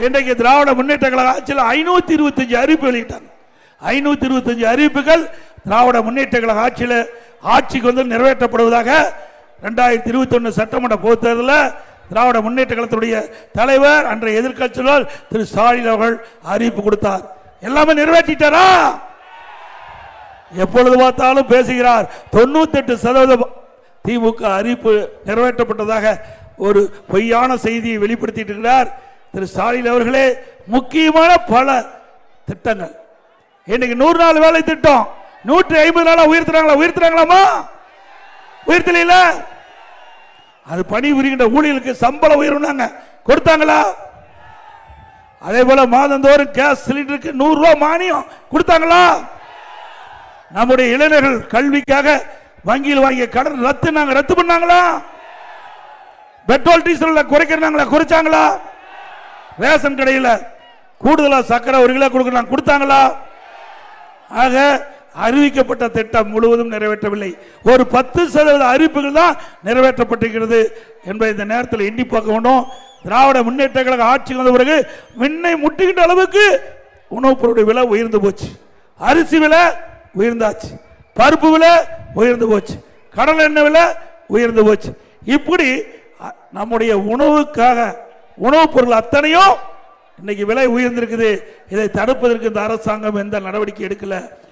இன்றைக்கு திராவிட முன்னேற்ற கழக ஆட்சியில் ஐநூத்தி இருபத்தஞ்சு அறிவிப்பு வெளியிட்டாங்க. ஐநூத்தி இருபத்தஞ்சு அறிவிப்புகள் திராவிட முன்னேற்ற கழக ஆட்சியில் ஆட்சிக்கு வந்து நிறைவேற்றப்படுவதாக ரெண்டாயிரத்தி இருபத்தி ஒன்று சட்டமன்ற பொதுத்தேர்தலில் திராவிட முன்னேற்ற கழகத்துடைய தலைவர் அன்றைய எதிர்கட்சியினர் திரு ஸ்டாலின் அவர்கள் அறிவிப்பு கொடுத்தார். எல்லாமே நிறைவேற்றிட்டாரா? எப்பொழுது பார்த்தாலும் பேசுகிறார். தொண்ணூத்தெட்டு சதவீதம் திமுக அறிவிப்பு நிறைவேற்றப்பட்டதாக ஒரு பொய்யான செய்தியை வெளிப்படுத்திட்டு இருக்கிறார். திரு ஸ்டாலின் அவர்களே முக்கியமான பல திட்டங்கள். இன்னைக்கு நூறு நாள் வேலை திட்டம். நூற்றி ஐம்பது நாளா உயர்த்துறாங்களா? உயர்த்துறாங்களாமா உயர்த்தல அது பணி புரிகின்ற ஊழியர்களுக்கு சம்பளம் உயர்வுனாங்க. கொடுத்தாங்களா? அதே போல மாதந்தோறும் கேஸ் சிலிண்டருக்கு நூறு ரூபாய் மானியம் கொடுத்தாங்களா? நம்முடைய இளைஞர்கள் கல்விக்காக வங்கியில் வாங்கிய கடன் ரத்து நாங்க ரத்து பண்ணாங்களா? பெட்ரோல் டீசல் குறைக்கிறாங்களா குறைச்சாங்களா? ரேஷன் கடையில் கூடுதலாக சக்கரை ஒரு கிலோ கொடுக்கலாம் கொடுத்தாங்களா? ஆக அறிவிக்கப்பட்ட திட்டம் முழுவதும் நிறைவேற்றவில்லை. ஒரு பத்து சதவீத அறிவிப்புகள் தான் நிறைவேற்றப்பட்டிருக்கிறது என்பதை இந்த நேரத்தில் எண்ணி பார்க்க வேண்டும். திராவிட முன்னேற்ற கழக ஆட்சி வந்த பிறகு மின்னை முட்டுகின்ற அளவுக்கு உணவுப் பொருளுடைய விலை உயர்ந்து போச்சு. அரிசி விலை உயர்ந்தாச்சு. பருப்பு விலை உயர்ந்து போச்சு. கடல் எண்ணெய் விலை உயர்ந்து போச்சு. இப்படி நம்முடைய உணவுக்காக உணவுப் பொருள் அத்தனையும் இன்னைக்கு விலை உயர்ந்திருக்குது. இதை தடுப்பதற்கு இந்த அரசாங்கம் எந்த நடவடிக்கை எடுக்கல.